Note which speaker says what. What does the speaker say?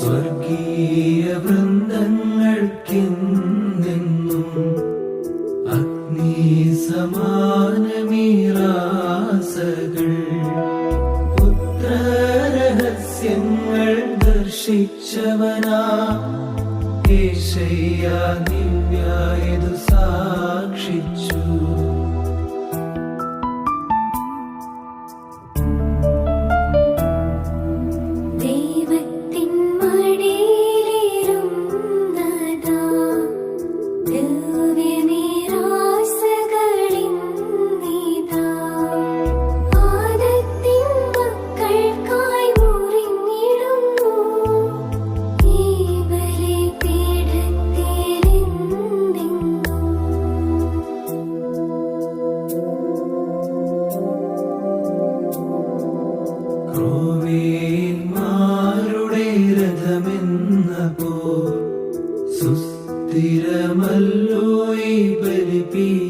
Speaker 1: സ്വർഗീയ വൃന്ദങ്ങൾക്കെന്നും അഗ്നി സമാനമീറാസകൾ പുത്രരഹസ്യങ്ങൾ ദർശിച്ചവനാ ഏഷയ്യ ദിവ്യായതു സാക്ഷിച്ചു ക്രോവേന്മാരുടെ രഥമെന്ന പോ സുസ്ഥിരമല്ലോ ഈ ബലിപീഠം.